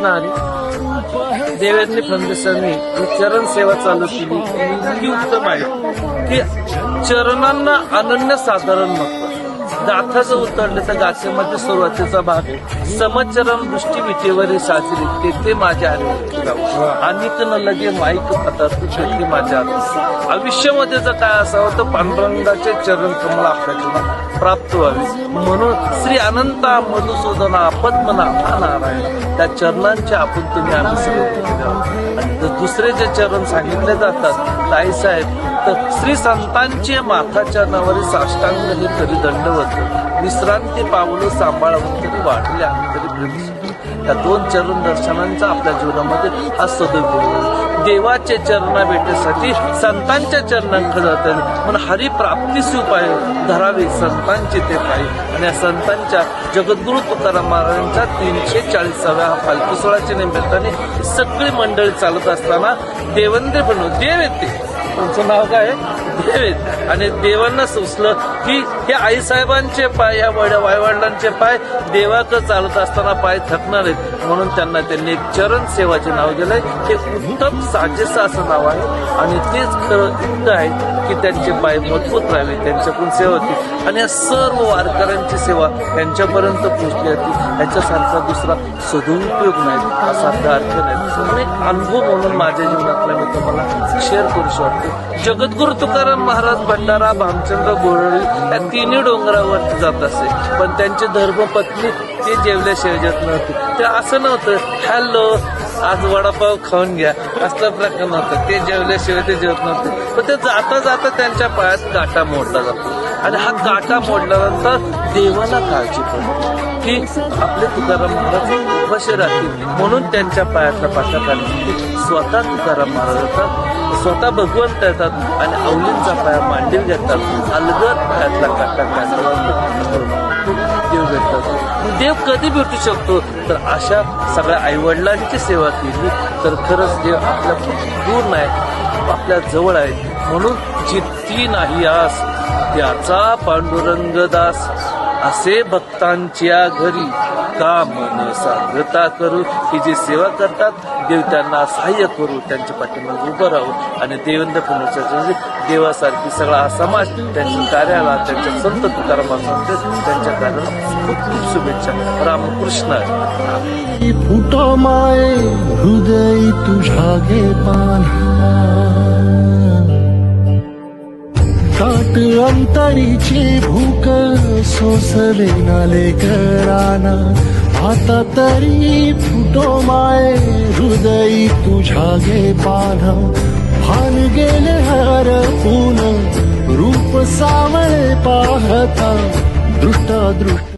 कृष्ण हरी देवेंद्र फडणवीसांनी चरण सेवा चालू केली उत्तम आहे. की चरणांना अनन्य साधारण म्हणतात गाथाचं उतरले तर गाथेमध्ये सुरुवातीचा भाग आहे. समचरण दृष्टी विटेवरी साजरी तेथे माझ्या आले आणि न लगे माईक खातात शेती माझ्या आयुष्यामध्ये जर काय असावं तर पांडुरंगाचे चरण तुम्हाला आपल्या प्राप्त व्हावे. म्हणून श्री अनंता मधुसूदना पद्मना हा नारायण त्या चरणांचे आपण तुम्ही आणि दुसरे जे चरण सांगितले जातात ताई साहेब तर श्री संतांचे माथाच्या नावाने साष्टांग हे तरी दंडवत विश्रांती पावलं सांभाळून तरी वाढले आम्ही तरी प्रेम त्या दोन चरण दर्शनांचा आपल्या जीवनामध्ये हा सदुपयोग देवाचे चरणा भेटेसाठी संतांच्या चरणांकडे जातात म्हणून हरिप्राप्तीस उपाय धरावी संतांची ते पाय. आणि या संतांच्या जगद्गुरु तुकाराम महाराजांच्या तीनशे चाळीसाव्या हा पालखी सोहळ्याच्या निमित्ताने सगळी मंडळी चालत असताना देवेंद्र बनव देव येते. तुमचं नाव काय आहे? आणि देवांना सुचलं की हे आईसाहेबांचे पाय या वड्या वायवडिलांचे पाय देवाकडे चालत असताना पाय थकणार आहेत. म्हणून त्यांना त्यांनी एक चरण सेवाचे नाव दिलंय. हे उत्तम साजेसं असं नाव आहे. आणि तेच खरं इतकं आहे की त्यांचे पाय मजबूत राहावे त्यांच्याकडून सेवा होती. आणि या सर्व वारकऱ्यांची सेवा त्यांच्यापर्यंत पोहोचली होती. ह्याच्यासारखा दुसरा सदुपयोग नाही. असा अर्थ नाही. अनुभव म्हणून माझ्या जीवनातला मी तुम्हाला शेअर करू शकतो. जगद्गुरु तुकाराम महाराज भंडारा भामचंद्र गोरळी या तिन्ही डोंगरावरती जात असे. पण त्यांची धर्मपत्नी ते जेवल्याशिवाय शेवजत नव्हते. ते असं नव्हतं हॅलो आज वडापाव खाऊन घ्या. असला प्रकार नव्हता. ते जेवल्याशिवाय ते जेवत नव्हते. पण ते जाता जाता त्यांच्या पायात काटा मोडला जातो. आणि हा काटा मोडल्यानंतर देवाला काळजी पडते. की आपले तुकाराम महाराज उपाशी राहतील. म्हणून त्यांच्या पायातला पाठा काढली स्वतः तुकाराम महाराज स्वतः भगवंत येतात आणि अवलींचा पाया मांडील घेतात. अलगद पायातला काटा देव भेटतात. देव कधी भेटू शकतो? तर अशा सगळ्या आईवडिलांची सेवा केली तर खरंच देव आपल्या दूर नाही आपल्या जवळ आहे. म्हणून जितकी नाही आस त्याचा पांडुरंग दास असे भक्तांच्या घरी का मन करू ही जी सेवा करतात देव त्यांना सहाय्य करू त्यांच्या पाठीमागे उभं राहू आणि देवेंद्र पुनर्च्या म्हणजे देवासारखी सगळा हा समाज त्यांच्या कार्याला त्यांच्या संत तुकारामांना त्यांच्या कार्याला खूप खूप शुभेच्छा. रामकृष्ण फुटो माय हृदय तुझ्या गे पान अंतरीची भूक सोसले नाले कराना आता तरी फुटो माये हृदय तुझ्या गे पाना. भान गेले हर पून रूप सावळे पाहता. दृष्टा दृष्ट